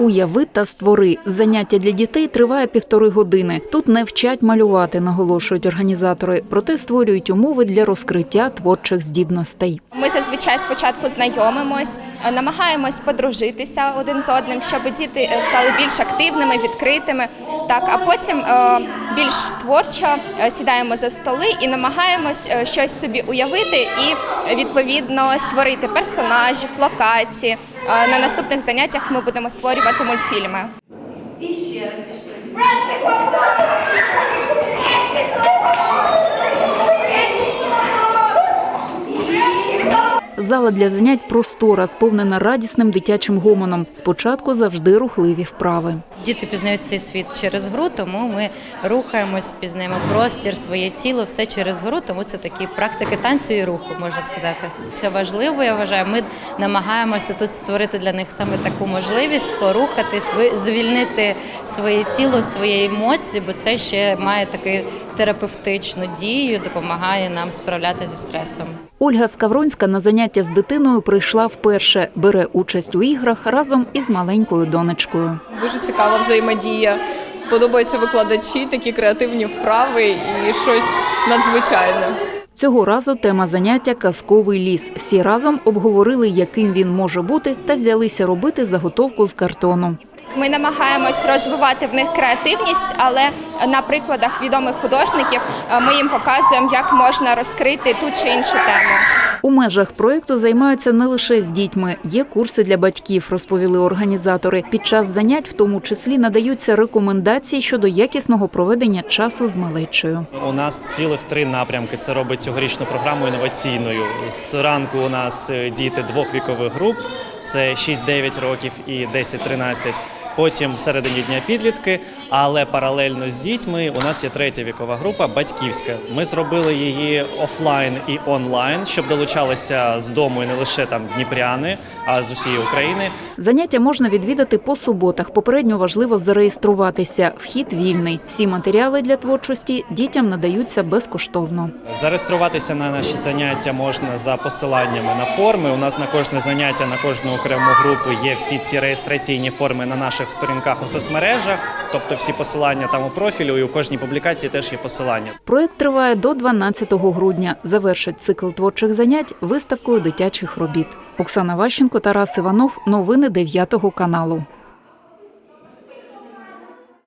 Уяви та створи. Заняття для дітей триває півтори години. Тут не вчать малювати, наголошують організатори, проте створюють умови для розкриття творчих здібностей. Зазвичай спочатку знайомимось, е, намагаємось подружитися один з одним, щоб діти е, стали більш активними, відкритими. Так, а потім е, більш творчо сідаємо за столи і намагаємось щось собі уявити і відповідно створити персонажів, локації. На наступних заняттях ми будемо створювати мультфільми. Зала для занять простора, сповнена радісним дитячим гомоном. Спочатку завжди рухливі вправи. Діти пізнають цей світ через гру, тому ми рухаємось, пізнаємо простір, своє тіло, все через гру. Тому це такі практики танцю і руху, можна сказати. Це важливо. Я вважаю. Ми намагаємося тут створити для них саме таку можливість порухатись, звільнити своє тіло, свої емоції, бо це ще має таку терапевтичну дію, допомагає нам справлятися зі стресом. Ольга Скавронська на заняття з дитиною прийшла вперше. Бере участь у іграх разом із маленькою донечкою. Дуже цікава взаємодія. Подобаються викладачі, такі креативні вправи і щось надзвичайне. Цього разу тема заняття казковий ліс. Всі разом обговорили, яким він може бути, та взялися робити заготовку з картону. Ми намагаємось розвивати в них креативність, але на прикладах відомих художників е, ми їм показуємо, як можна розкрити ту чи іншу тему. У межах проєкту займаються не лише з дітьми, є курси для батьків, розповіли організатори. Під час занять, в тому числі, надаються рекомендації щодо якісного проведення часу з малечою. У нас цілих три напрямки. Це робить цьогорічну програму інноваційною. Зранку у нас е, діти двох вікових груп: це 6-9 років і 10-13. Потім всередині дня підлітки, але паралельно з дітьми у нас є третя вікова група батьківська. Ми зробили її офлайн і онлайн, щоб долучалися з дому і не лише там дніпряни, а з усієї України. Заняття можна відвідати по суботах. Попередньо важливо зареєструватися. Вхід вільний. Всі матеріали для творчості дітям надаються безкоштовно. Зареєструватися на наші заняття можна за посиланнями на форми. У нас на кожне заняття, на кожну окрему групу є всі ці реєстраційні форми на наших сторінках у соцмережах, тобто всі посилання там у профілю, і у кожній публікації теж є посилання. Проект триває до 12 грудня. Завершить цикл творчих занять виставкою дитячих робіт. Оксана Ващенко, Тарас Іванов. Новини 9 каналу.